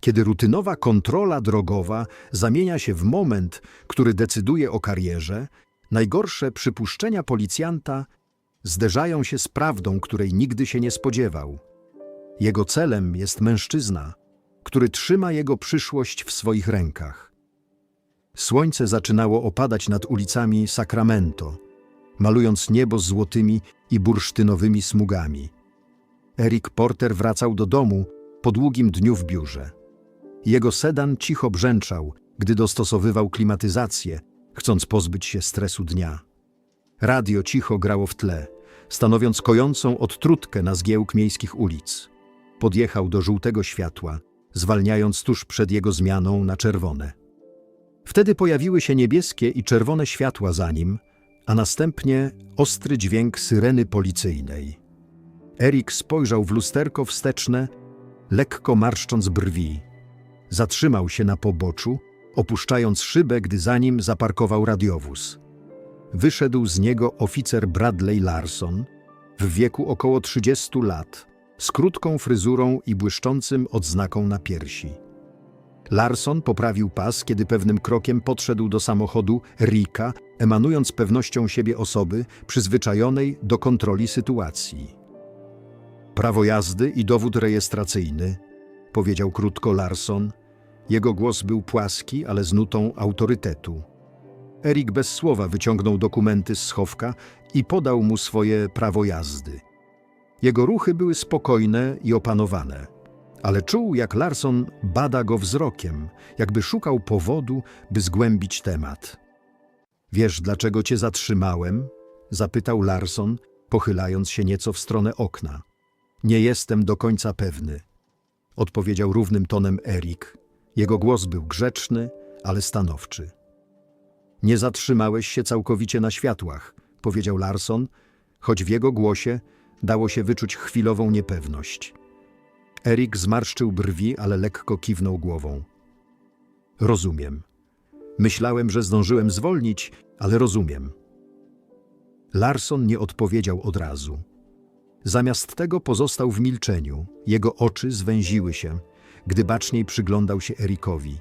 Kiedy rutynowa kontrola drogowa zamienia się w moment, który decyduje o karierze, najgorsze przypuszczenia policjanta zderzają się z prawdą, której nigdy się nie spodziewał. Jego celem jest mężczyzna, który trzyma jego przyszłość w swoich rękach. Słońce zaczynało opadać nad ulicami Sacramento, malując niebo złotymi i bursztynowymi smugami. Eric Porter wracał do domu po długim dniu w biurze. Jego sedan cicho brzęczał, gdy dostosowywał klimatyzację, chcąc pozbyć się stresu dnia. Radio cicho grało w tle, stanowiąc kojącą odtrutkę na zgiełk miejskich ulic. Podjechał do żółtego światła, zwalniając tuż przed jego zmianą na czerwone. Wtedy pojawiły się niebieskie i czerwone światła za nim, a następnie ostry dźwięk syreny policyjnej. Erik spojrzał w lusterko wsteczne, lekko marszcząc brwi. Zatrzymał się na poboczu, opuszczając szybę, gdy za nim zaparkował radiowóz. Wyszedł z niego oficer Bradley Larson, w wieku około 30 lat, z krótką fryzurą i błyszczącym odznaką na piersi. Larson poprawił pas, kiedy pewnym krokiem podszedł do samochodu Rika, emanując pewnością siebie osoby przyzwyczajonej do kontroli sytuacji. Prawo jazdy i dowód rejestracyjny, powiedział krótko Larson. Jego głos był płaski, ale z nutą autorytetu. Erik bez słowa wyciągnął dokumenty z schowka i podał mu swoje prawo jazdy. Jego ruchy były spokojne i opanowane, ale czuł, jak Larson bada go wzrokiem, jakby szukał powodu, by zgłębić temat. Wiesz, dlaczego cię zatrzymałem? zapytał Larson, pochylając się nieco w stronę okna. Nie jestem do końca pewny, odpowiedział równym tonem Erik. Jego głos był grzeczny, ale stanowczy. Nie zatrzymałeś się całkowicie na światłach, powiedział Larson, choć w jego głosie dało się wyczuć chwilową niepewność. Erik zmarszczył brwi, ale lekko kiwnął głową. Rozumiem. Myślałem, że zdążyłem zwolnić, ale rozumiem. Larson nie odpowiedział od razu. Zamiast tego pozostał w milczeniu. Jego oczy zwęziły się, gdy baczniej przyglądał się Erikowi.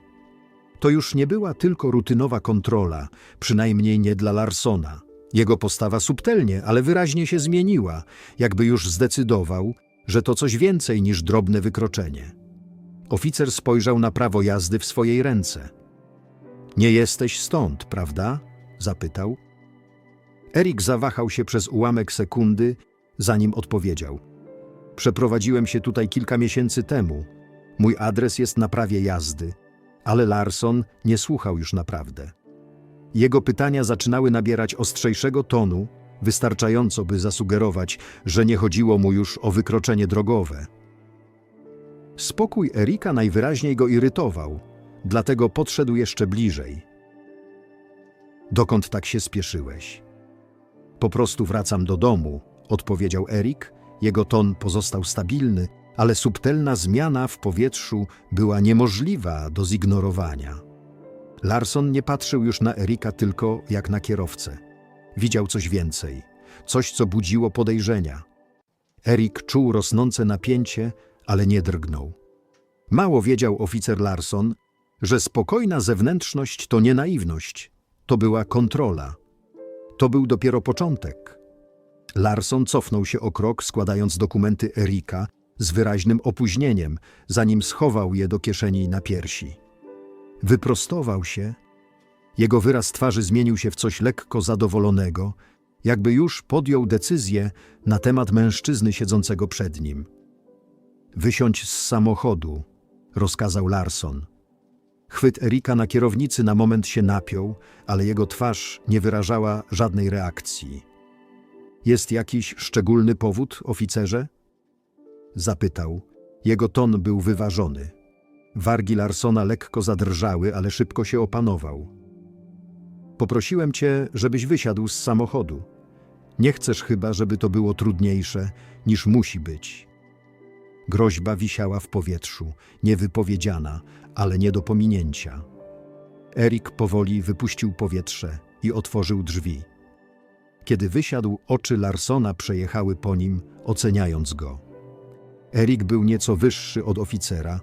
To już nie była tylko rutynowa kontrola, przynajmniej nie dla Larsona. Jego postawa subtelnie, ale wyraźnie się zmieniła, jakby już zdecydował, że to coś więcej niż drobne wykroczenie. Oficer spojrzał na prawo jazdy w swojej ręce. Nie jesteś stąd, prawda? zapytał. Erik zawahał się przez ułamek sekundy, zanim odpowiedział. Przeprowadziłem się tutaj kilka miesięcy temu. Mój adres jest na prawie jazdy, ale Larson nie słuchał już naprawdę. Jego pytania zaczynały nabierać ostrzejszego tonu, wystarczająco by zasugerować, że nie chodziło mu już o wykroczenie drogowe. Spokój Erika najwyraźniej go irytował, dlatego podszedł jeszcze bliżej. Dokąd tak się spieszyłeś? Po prostu wracam do domu, odpowiedział Erik. Jego ton pozostał stabilny, ale subtelna zmiana w powietrzu była niemożliwa do zignorowania. Larson nie patrzył już na Erika tylko jak na kierowcę. Widział coś więcej, coś, co budziło podejrzenia. Erik czuł rosnące napięcie, ale nie drgnął. Mało wiedział oficer Larson, że spokojna zewnętrzność to nie naiwność, to była kontrola. To był dopiero początek. Larson cofnął się o krok, składając dokumenty Erika z wyraźnym opóźnieniem, zanim schował je do kieszeni na piersi. Wyprostował się. Jego wyraz twarzy zmienił się w coś lekko zadowolonego, jakby już podjął decyzję na temat mężczyzny siedzącego przed nim. Wysiądź z samochodu, rozkazał Larson. Chwyt Erika na kierownicy na moment się napiął, ale jego twarz nie wyrażała żadnej reakcji. Jest jakiś szczególny powód, oficerze? Zapytał. Jego ton był wyważony. Wargi Larsona lekko zadrżały, ale szybko się opanował. Poprosiłem cię, żebyś wysiadł z samochodu. Nie chcesz chyba, żeby to było trudniejsze, niż musi być. Groźba wisiała w powietrzu, niewypowiedziana, ale nie do pominięcia. Erik powoli wypuścił powietrze i otworzył drzwi. Kiedy wysiadł, oczy Larsona przejechały po nim, oceniając go. Erik był nieco wyższy od oficera,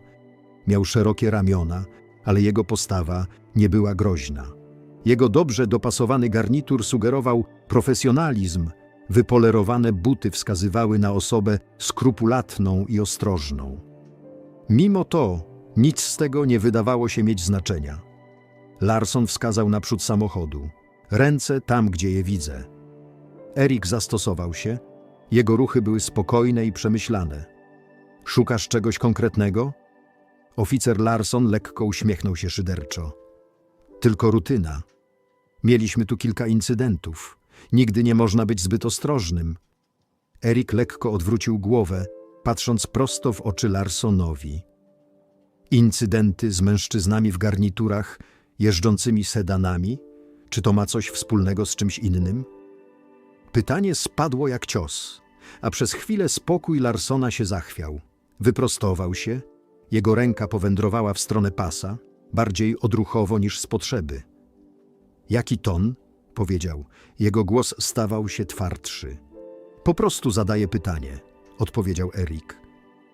Miał szerokie ramiona, ale jego postawa nie była groźna. Jego dobrze dopasowany garnitur sugerował profesjonalizm, wypolerowane buty wskazywały na osobę skrupulatną i ostrożną. Mimo to nic z tego nie wydawało się mieć znaczenia. Larson wskazał naprzód samochodu. Ręce tam, gdzie je widzę. Erik zastosował się. Jego ruchy były spokojne i przemyślane. Szukasz czegoś konkretnego? Oficer Larson lekko uśmiechnął się szyderczo. Tylko rutyna. Mieliśmy tu kilka incydentów. Nigdy nie można być zbyt ostrożnym. Erik lekko odwrócił głowę, patrząc prosto w oczy Larsonowi. Incydenty z mężczyznami w garniturach, jeżdżącymi sedanami? Czy to ma coś wspólnego z czymś innym? Pytanie spadło jak cios, a przez chwilę spokój Larsona się zachwiał. Wyprostował się, jego ręka powędrowała w stronę pasa, bardziej odruchowo niż z potrzeby. Jaki ton? powiedział. Jego głos stawał się twardszy. Po prostu zadaję pytanie, odpowiedział Erik.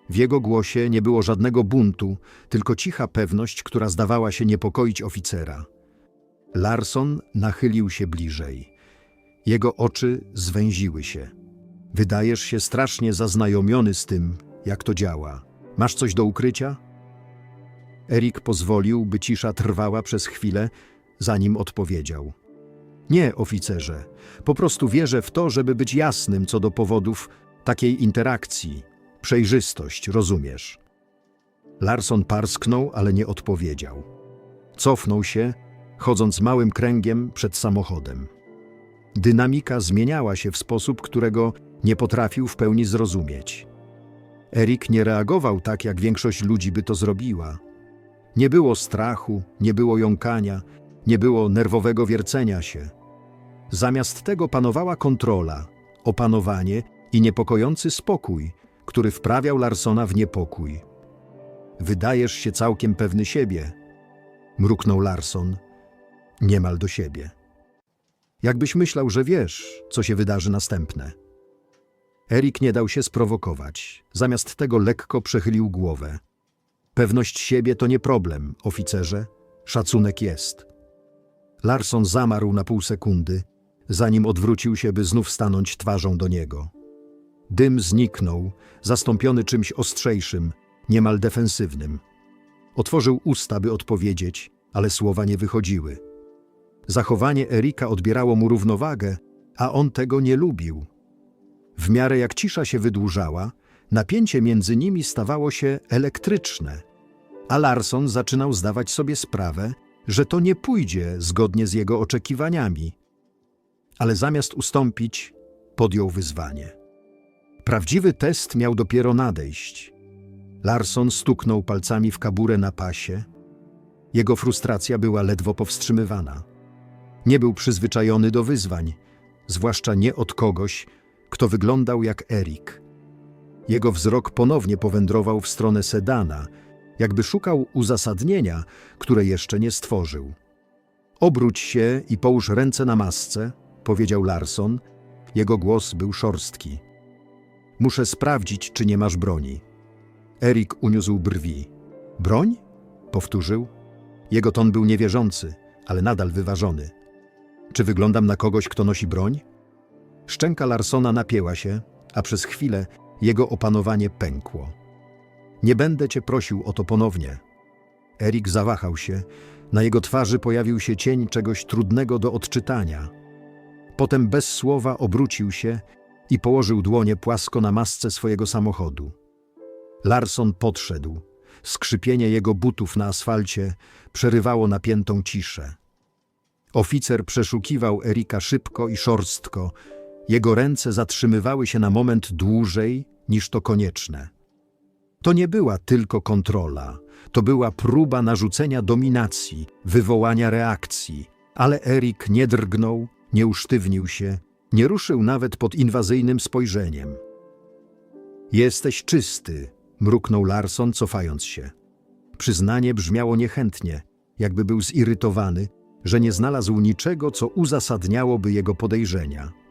W jego głosie nie było żadnego buntu, tylko cicha pewność, która zdawała się niepokoić oficera. Larson nachylił się bliżej. Jego oczy zwęziły się. Wydajesz się strasznie zaznajomiony z tym, jak to działa. Masz coś do ukrycia? Erik pozwolił, by cisza trwała przez chwilę, zanim odpowiedział. Nie, oficerze. Po prostu wierzę w to, żeby być jasnym co do powodów takiej interakcji. Przejrzystość, rozumiesz? Larson parsknął, ale nie odpowiedział. Cofnął się, chodząc małym kręgiem przed samochodem. Dynamika zmieniała się w sposób, którego nie potrafił w pełni zrozumieć. Erik nie reagował tak, jak większość ludzi by to zrobiła. Nie było strachu, nie było jąkania, nie było nerwowego wiercenia się. Zamiast tego panowała kontrola, opanowanie i niepokojący spokój, który wprawiał Larsona w niepokój. Wydajesz się całkiem pewny siebie, mruknął Larson, niemal do siebie. Jakbyś myślał, że wiesz, co się wydarzy następne. Erik nie dał się sprowokować, zamiast tego lekko przechylił głowę. Pewność siebie to nie problem, oficerze, szacunek jest. Larson zamarł na pół sekundy, zanim odwrócił się, by znów stanąć twarzą do niego. Dym zniknął, zastąpiony czymś ostrzejszym, niemal defensywnym. Otworzył usta, by odpowiedzieć, ale słowa nie wychodziły. Zachowanie Erika odbierało mu równowagę, a on tego nie lubił. W miarę jak cisza się wydłużała, napięcie między nimi stawało się elektryczne, a Larson zaczynał zdawać sobie sprawę, że to nie pójdzie zgodnie z jego oczekiwaniami. Ale zamiast ustąpić, podjął wyzwanie. Prawdziwy test miał dopiero nadejść. Larson stuknął palcami w kaburę na pasie. Jego frustracja była ledwo powstrzymywana. Nie był przyzwyczajony do wyzwań, zwłaszcza nie od kogoś, kto wyglądał jak Erik. Jego wzrok ponownie powędrował w stronę sedana, jakby szukał uzasadnienia, które jeszcze nie stworzył. Obróć się i połóż ręce na masce, powiedział Larson. Jego głos był szorstki. Muszę sprawdzić, czy nie masz broni. Erik uniósł brwi. Broń? powtórzył. Jego ton był niewierzący, ale nadal wyważony. Czy wyglądam na kogoś, kto nosi broń? Szczęka Larsona napięła się, a przez chwilę jego opanowanie pękło. Nie będę cię prosił o to ponownie. Erik zawahał się, na jego twarzy pojawił się cień czegoś trudnego do odczytania. Potem bez słowa obrócił się i położył dłonie płasko na masce swojego samochodu. Larson podszedł. Skrzypienie jego butów na asfalcie przerywało napiętą ciszę. Oficer przeszukiwał Erika szybko i szorstko. Jego ręce zatrzymywały się na moment dłużej niż to konieczne. To nie była tylko kontrola, to była próba narzucenia dominacji, wywołania reakcji, ale Erik nie drgnął, nie usztywnił się, nie ruszył nawet pod inwazyjnym spojrzeniem. Jesteś czysty, mruknął Larson, cofając się. Przyznanie brzmiało niechętnie, jakby był zirytowany, że nie znalazł niczego, co uzasadniałoby jego podejrzenia.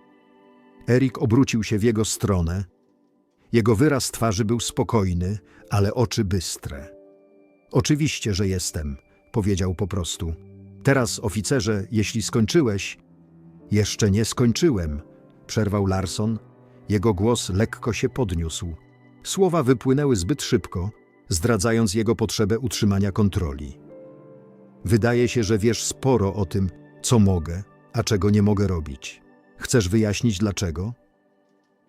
Erik obrócił się w jego stronę. Jego wyraz twarzy był spokojny, ale oczy bystre. Oczywiście, że jestem, powiedział po prostu. Teraz, oficerze, jeśli skończyłeś. Jeszcze nie skończyłem, przerwał Larson. Jego głos lekko się podniósł. Słowa wypłynęły zbyt szybko, zdradzając jego potrzebę utrzymania kontroli. Wydaje się, że wiesz sporo o tym, co mogę, a czego nie mogę robić. Chcesz wyjaśnić dlaczego?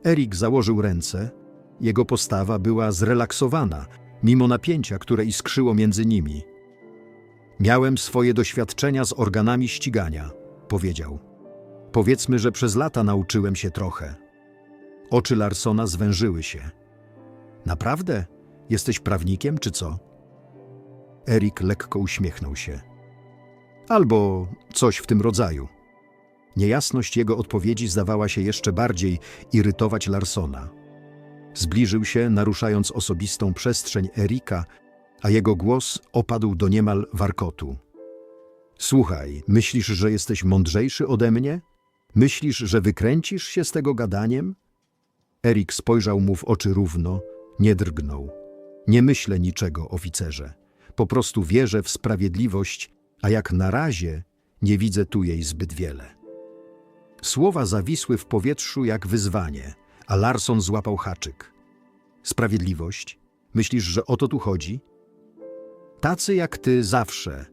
Erik założył ręce. Jego postawa była zrelaksowana, mimo napięcia, które iskrzyło między nimi. Miałem swoje doświadczenia z organami ścigania, powiedział. Powiedzmy, że przez lata nauczyłem się trochę. Oczy Larsona zwężyły się. Naprawdę? Jesteś prawnikiem, czy co? Erik lekko uśmiechnął się. Albo coś w tym rodzaju. Niejasność jego odpowiedzi zdawała się jeszcze bardziej irytować Larsona. Zbliżył się, naruszając osobistą przestrzeń Erika, a jego głos opadł do niemal warkotu. Słuchaj, myślisz, że jesteś mądrzejszy ode mnie? Myślisz, że wykręcisz się z tego gadaniem? Erik spojrzał mu w oczy równo, nie drgnął. Nie myślę niczego, oficerze. Po prostu wierzę w sprawiedliwość, a jak na razie nie widzę tu jej zbyt wiele. Słowa zawisły w powietrzu jak wyzwanie, a Larson złapał haczyk. Sprawiedliwość? Myślisz, że o to tu chodzi? Tacy jak ty zawsze.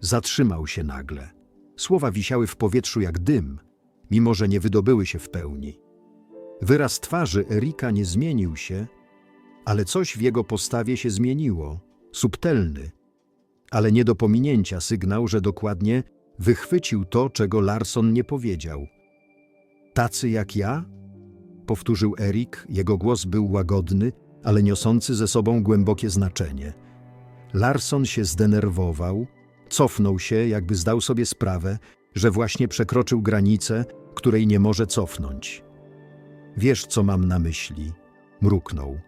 Zatrzymał się nagle. Słowa wisiały w powietrzu jak dym, mimo że nie wydobyły się w pełni. Wyraz twarzy Erika nie zmienił się, ale coś w jego postawie się zmieniło, subtelny, ale nie do pominięcia sygnał, że dokładnie wychwycił to, czego Larson nie powiedział. Tacy jak ja? Powtórzył Erik, jego głos był łagodny, ale niosący ze sobą głębokie znaczenie. Larson się zdenerwował, cofnął się, jakby zdał sobie sprawę, że właśnie przekroczył granicę, której nie może cofnąć. Wiesz, co mam na myśli, mruknął,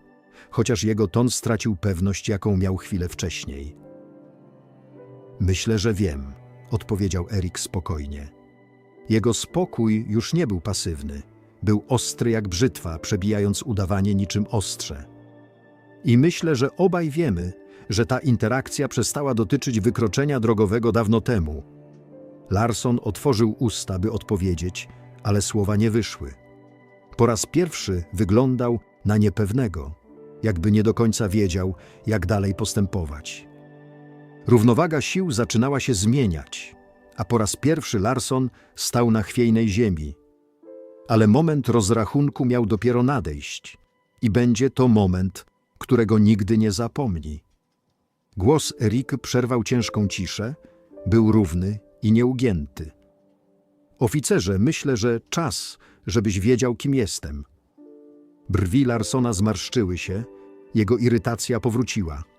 chociaż jego ton stracił pewność, jaką miał chwilę wcześniej. Myślę, że wiem, odpowiedział Erik spokojnie. Jego spokój już nie był pasywny, był ostry jak brzytwa, przebijając udawanie niczym ostrze. I myślę, że obaj wiemy, że ta interakcja przestała dotyczyć wykroczenia drogowego dawno temu. Larson otworzył usta, by odpowiedzieć, ale słowa nie wyszły. Po raz pierwszy wyglądał na niepewnego, jakby nie do końca wiedział, jak dalej postępować. Równowaga sił zaczynała się zmieniać, a po raz pierwszy Larson stał na chwiejnej ziemi. Ale moment rozrachunku miał dopiero nadejść i będzie to moment, którego nigdy nie zapomni. Głos Erik przerwał ciężką ciszę, był równy i nieugięty. Oficerze, myślę, że czas, żebyś wiedział, kim jestem. Brwi Larsona zmarszczyły się, jego irytacja powróciła.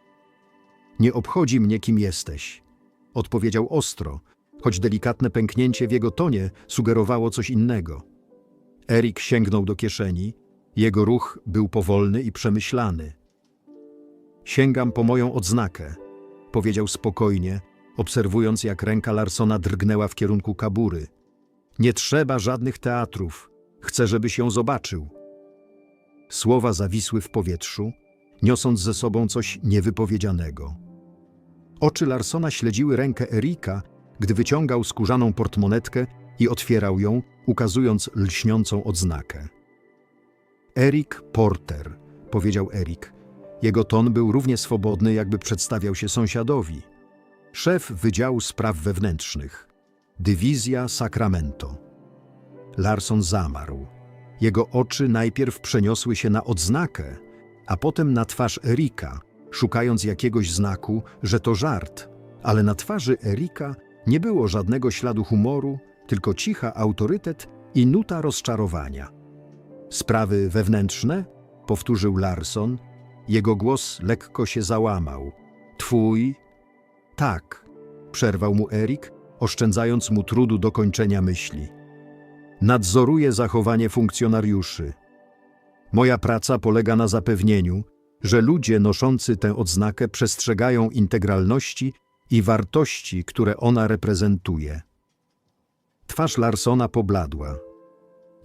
Nie obchodzi mnie, kim jesteś, odpowiedział ostro, choć delikatne pęknięcie w jego tonie sugerowało coś innego. Erik sięgnął do kieszeni, jego ruch był powolny i przemyślany. Sięgam po moją odznakę, powiedział spokojnie, obserwując jak ręka Larsona drgnęła w kierunku kabury. Nie trzeba żadnych teatrów, chcę, żebyś ją zobaczył. Słowa zawisły w powietrzu, niosąc ze sobą coś niewypowiedzianego. Oczy Larsona śledziły rękę Erika, gdy wyciągał skórzaną portmonetkę i otwierał ją, ukazując lśniącą odznakę. Erik Porter, powiedział Erik. Jego ton był równie swobodny, jakby przedstawiał się sąsiadowi. Szef Wydziału Spraw Wewnętrznych. Dywizja Sacramento. Larson zamarł. Jego oczy najpierw przeniosły się na odznakę, a potem na twarz Erika, szukając jakiegoś znaku, że to żart, ale na twarzy Erika nie było żadnego śladu humoru, tylko cicha autorytet i nuta rozczarowania. Sprawy wewnętrzne? powtórzył Larson. Jego głos lekko się załamał. Twój? Tak, przerwał mu Erik, oszczędzając mu trudu dokończenia myśli. Nadzoruję zachowanie funkcjonariuszy. Moja praca polega na zapewnieniu, że ludzie noszący tę odznakę przestrzegają integralności i wartości, które ona reprezentuje. Twarz Larsona pobladła.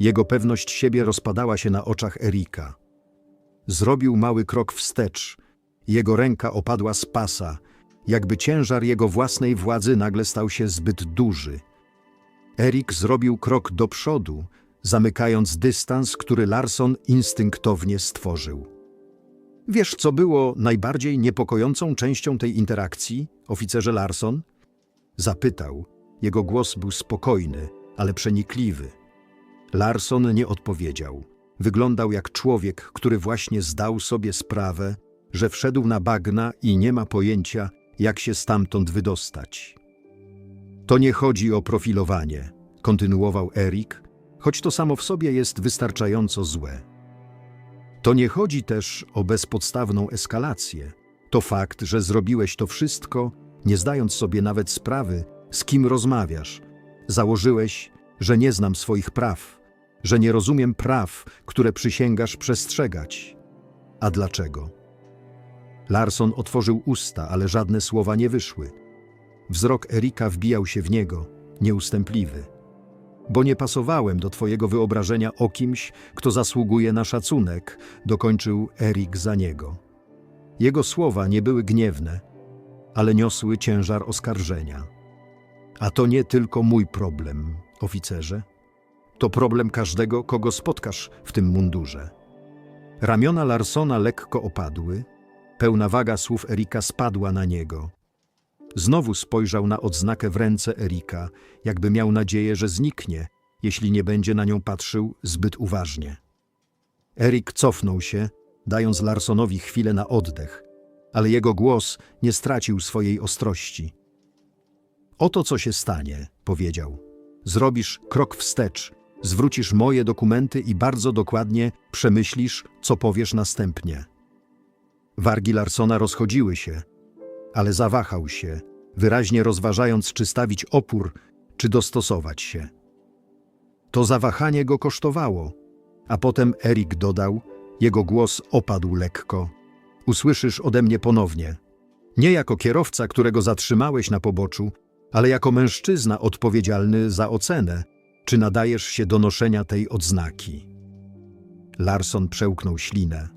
Jego pewność siebie rozpadała się na oczach Erika. Zrobił mały krok wstecz, Jego ręka opadła z pasa, jakby ciężar jego własnej władzy nagle stał się zbyt duży. Erik zrobił krok do przodu, zamykając dystans, który Larson instynktownie stworzył. Wiesz, co było najbardziej niepokojącą częścią tej interakcji, oficerze Larson? Zapytał. Jego głos był spokojny, ale przenikliwy. Larson nie odpowiedział. Wyglądał jak człowiek, który właśnie zdał sobie sprawę, że wszedł na bagna i nie ma pojęcia, jak się stamtąd wydostać. To nie chodzi o profilowanie, kontynuował Erik, choć to samo w sobie jest wystarczająco złe. To nie chodzi też o bezpodstawną eskalację. To fakt, że zrobiłeś to wszystko, nie zdając sobie nawet sprawy, z kim rozmawiasz. Założyłeś, że nie znam swoich praw, że nie rozumiem praw, które przysięgasz przestrzegać. A dlaczego? Larson otworzył usta, ale żadne słowa nie wyszły. Wzrok Erika wbijał się w niego, nieustępliwy. Bo nie pasowałem do twojego wyobrażenia o kimś, kto zasługuje na szacunek, dokończył Erik za niego. Jego słowa nie były gniewne, ale niosły ciężar oskarżenia. A to nie tylko mój problem, oficerze. To problem każdego, kogo spotkasz w tym mundurze. Ramiona Larsona lekko opadły, pełna waga słów Erika spadła na niego. Znowu spojrzał na odznakę w ręce Erika, jakby miał nadzieję, że zniknie, jeśli nie będzie na nią patrzył zbyt uważnie. Erik cofnął się, dając Larsonowi chwilę na oddech, ale jego głos nie stracił swojej ostrości. Oto co się stanie, powiedział. Zrobisz krok wstecz, zwrócisz moje dokumenty i bardzo dokładnie przemyślisz, co powiesz następnie. Wargi Larsona rozchodziły się, ale zawahał się, wyraźnie rozważając, czy stawić opór, czy dostosować się. To zawahanie go kosztowało, a potem Erik dodał, jego głos opadł lekko. Usłyszysz ode mnie ponownie. Nie jako kierowca, którego zatrzymałeś na poboczu, ale jako mężczyzna odpowiedzialny za ocenę, czy nadajesz się do noszenia tej odznaki. Larson przełknął ślinę.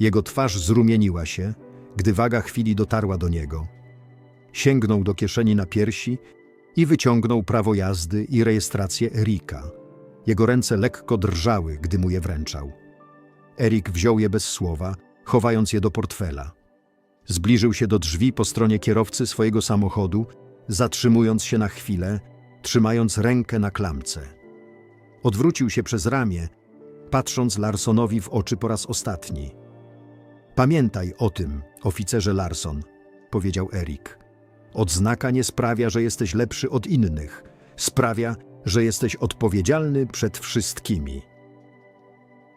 Jego twarz zrumieniła się, gdy waga chwili dotarła do niego. Sięgnął do kieszeni na piersi i wyciągnął prawo jazdy i rejestrację Erika. Jego ręce lekko drżały, gdy mu je wręczał. Erik wziął je bez słowa, chowając je do portfela. Zbliżył się do drzwi po stronie kierowcy swojego samochodu, zatrzymując się na chwilę, trzymając rękę na klamce. Odwrócił się przez ramię, patrząc Larsonowi w oczy po raz ostatni. Pamiętaj o tym, oficerze Larson, powiedział Erik. Odznaka nie sprawia, że jesteś lepszy od innych. Sprawia, że jesteś odpowiedzialny przed wszystkimi.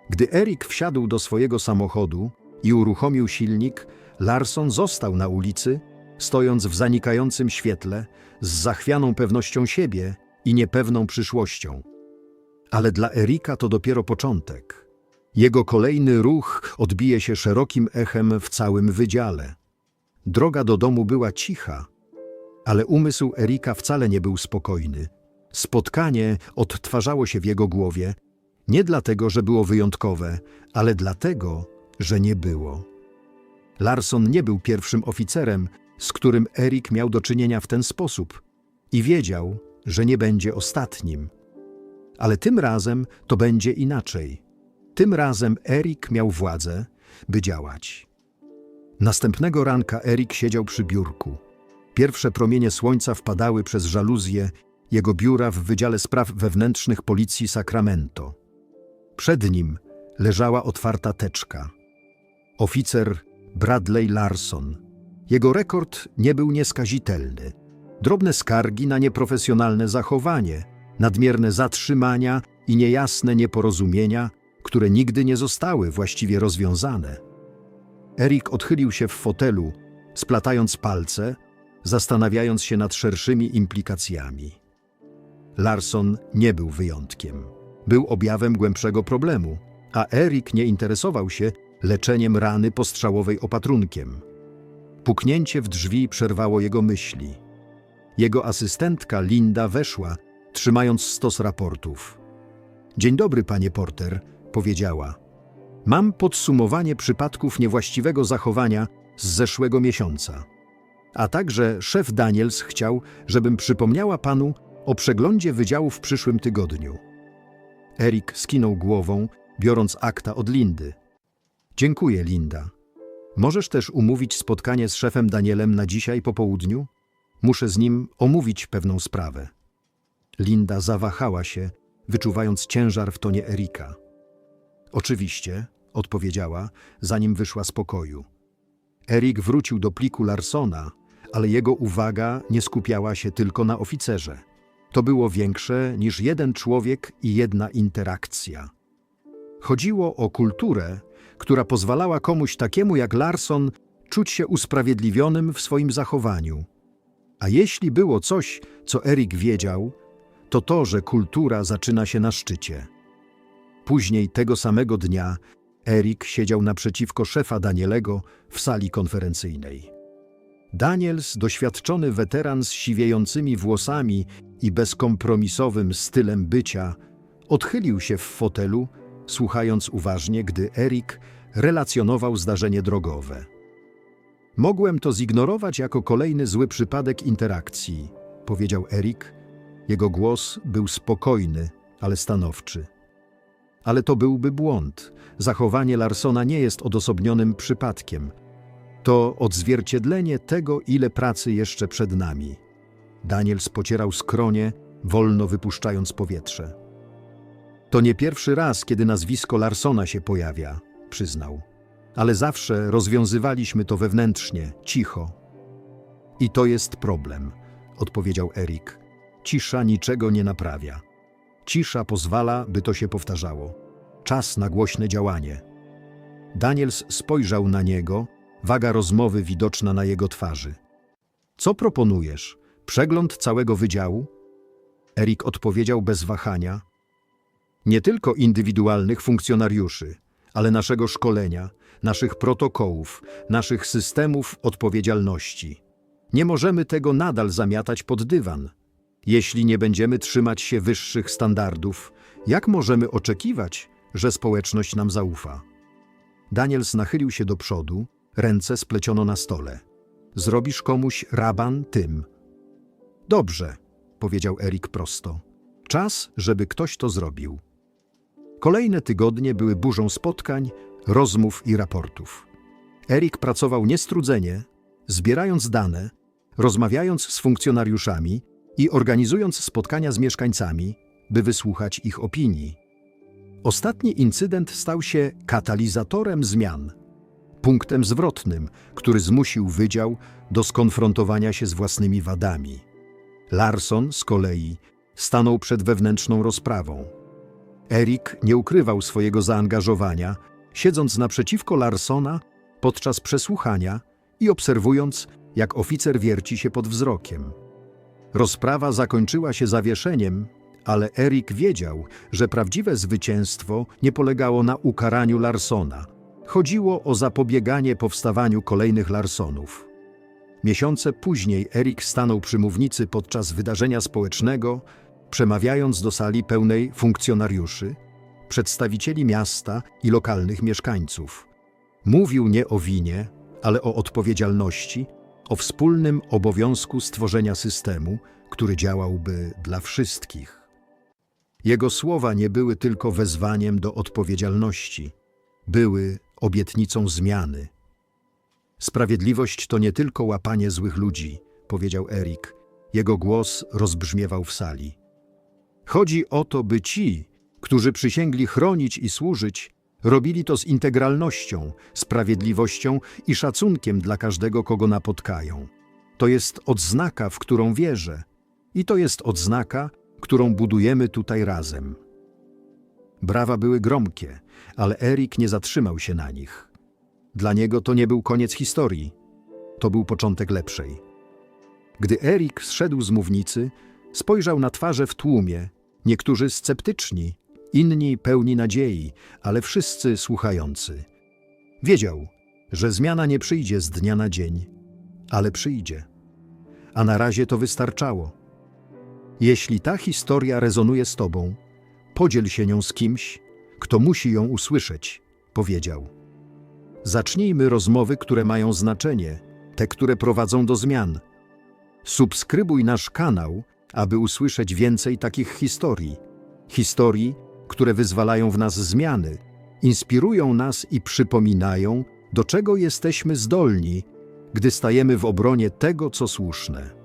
Gdy Erik wsiadł do swojego samochodu i uruchomił silnik, Larson został na ulicy, stojąc w zanikającym świetle, z zachwianą pewnością siebie i niepewną przyszłością. Ale dla Erika to dopiero początek. Jego kolejny ruch odbije się szerokim echem w całym wydziale. Droga do domu była cicha, ale umysł Erika wcale nie był spokojny. Spotkanie odtwarzało się w jego głowie nie dlatego, że było wyjątkowe, ale dlatego, że nie było. Larson nie był pierwszym oficerem, z którym Erik miał do czynienia w ten sposób i wiedział, że nie będzie ostatnim. Ale tym razem to będzie inaczej. Tym razem Erik miał władzę, by działać. Następnego ranka Erik siedział przy biurku. Pierwsze promienie słońca wpadały przez żaluzję jego biura w Wydziale Spraw Wewnętrznych Policji Sacramento. Przed nim leżała otwarta teczka. Oficer Bradley Larson. Jego rekord nie był nieskazitelny. Drobne skargi na nieprofesjonalne zachowanie, nadmierne zatrzymania i niejasne nieporozumienia, które nigdy nie zostały właściwie rozwiązane. Erik odchylił się w fotelu, splatając palce, zastanawiając się nad szerszymi implikacjami. Larson nie był wyjątkiem. Był objawem głębszego problemu, a Erik nie interesował się leczeniem rany postrzałowej opatrunkiem. Puknięcie w drzwi przerwało jego myśli. Jego asystentka Linda weszła, trzymając stos raportów. Dzień dobry, panie Porter, powiedziała. Mam podsumowanie przypadków niewłaściwego zachowania z zeszłego miesiąca. A także szef Daniels chciał, żebym przypomniała panu o przeglądzie wydziału w przyszłym tygodniu. Erik skinął głową, biorąc akta od Lindy. Dziękuję, Linda. Możesz też umówić spotkanie z szefem Danielem na dzisiaj po południu? Muszę z nim omówić pewną sprawę. Linda zawahała się, wyczuwając ciężar w tonie Erika. Oczywiście, odpowiedziała, zanim wyszła z pokoju. Erik wrócił do pliku Larsona, ale jego uwaga nie skupiała się tylko na oficerze. To było większe niż jeden człowiek i jedna interakcja. Chodziło o kulturę, która pozwalała komuś takiemu jak Larson czuć się usprawiedliwionym w swoim zachowaniu. A jeśli było coś, co Erik wiedział, to to, że kultura zaczyna się na szczycie. Później tego samego dnia Erik siedział naprzeciwko szefa Danielego w sali konferencyjnej. Daniels, doświadczony weteran z siwiejącymi włosami i bezkompromisowym stylem bycia, odchylił się w fotelu, słuchając uważnie, gdy Erik relacjonował zdarzenie drogowe. Mogłem to zignorować jako kolejny zły przypadek interakcji, powiedział Erik. Jego głos był spokojny, ale stanowczy. Ale to byłby błąd. Zachowanie Larsona nie jest odosobnionym przypadkiem. To odzwierciedlenie tego, ile pracy jeszcze przed nami. Daniel spocierał skronie, wolno wypuszczając powietrze. To nie pierwszy raz, kiedy nazwisko Larsona się pojawia, przyznał. Ale zawsze rozwiązywaliśmy to wewnętrznie, cicho. I to jest problem, odpowiedział Erik. Cisza niczego nie naprawia. Cisza pozwala, by to się powtarzało. Czas na głośne działanie. Daniels spojrzał na niego, waga rozmowy widoczna na jego twarzy. Co proponujesz? Przegląd całego wydziału? Erik odpowiedział bez wahania. Nie tylko indywidualnych funkcjonariuszy, ale naszego szkolenia, naszych protokołów, naszych systemów odpowiedzialności. Nie możemy tego nadal zamiatać pod dywan. Jeśli nie będziemy trzymać się wyższych standardów, jak możemy oczekiwać, że społeczność nam zaufa? Daniels nachylił się do przodu, ręce spleciono na stole. Zrobisz komuś raban tym. Dobrze, powiedział Erik prosto. Czas, żeby ktoś to zrobił. Kolejne tygodnie były burzą spotkań, rozmów i raportów. Erik pracował niestrudzenie, zbierając dane, rozmawiając z funkcjonariuszami i organizując spotkania z mieszkańcami, by wysłuchać ich opinii. Ostatni incydent stał się katalizatorem zmian, punktem zwrotnym, który zmusił wydział do skonfrontowania się z własnymi wadami. Larson z kolei stanął przed wewnętrzną rozprawą. Erik nie ukrywał swojego zaangażowania, siedząc naprzeciwko Larsona podczas przesłuchania i obserwując, jak oficer wierci się pod wzrokiem. Rozprawa zakończyła się zawieszeniem, ale Erik wiedział, że prawdziwe zwycięstwo nie polegało na ukaraniu Larsona. Chodziło o zapobieganie powstawaniu kolejnych Larsonów. Miesiące później Erik stanął przy mównicy podczas wydarzenia społecznego, przemawiając do sali pełnej funkcjonariuszy, przedstawicieli miasta i lokalnych mieszkańców. Mówił nie o winie, ale o odpowiedzialności, o wspólnym obowiązku stworzenia systemu, który działałby dla wszystkich. Jego słowa nie były tylko wezwaniem do odpowiedzialności, były obietnicą zmiany. Sprawiedliwość to nie tylko łapanie złych ludzi, powiedział Erik. Jego głos rozbrzmiewał w sali. Chodzi o to, by ci, którzy przysięgli chronić i służyć, robili to z integralnością, sprawiedliwością i szacunkiem dla każdego, kogo napotkają. To jest odznaka, w którą wierzę, i to jest odznaka, którą budujemy tutaj razem. Brawa były gromkie, ale Erik nie zatrzymał się na nich. Dla niego to nie był koniec historii, to był początek lepszej. Gdy Erik zszedł z mównicy, spojrzał na twarze w tłumie, niektórzy sceptyczni, inni pełni nadziei, ale wszyscy słuchający. Wiedział, że zmiana nie przyjdzie z dnia na dzień, ale przyjdzie. A na razie to wystarczało. Jeśli ta historia rezonuje z tobą, podziel się nią z kimś, kto musi ją usłyszeć, powiedział. Zacznijmy rozmowy, które mają znaczenie, te, które prowadzą do zmian. Subskrybuj nasz kanał, aby usłyszeć więcej takich historii. Historii, które wyzwalają w nas zmiany, inspirują nas i przypominają, do czego jesteśmy zdolni, gdy stajemy w obronie tego, co słuszne.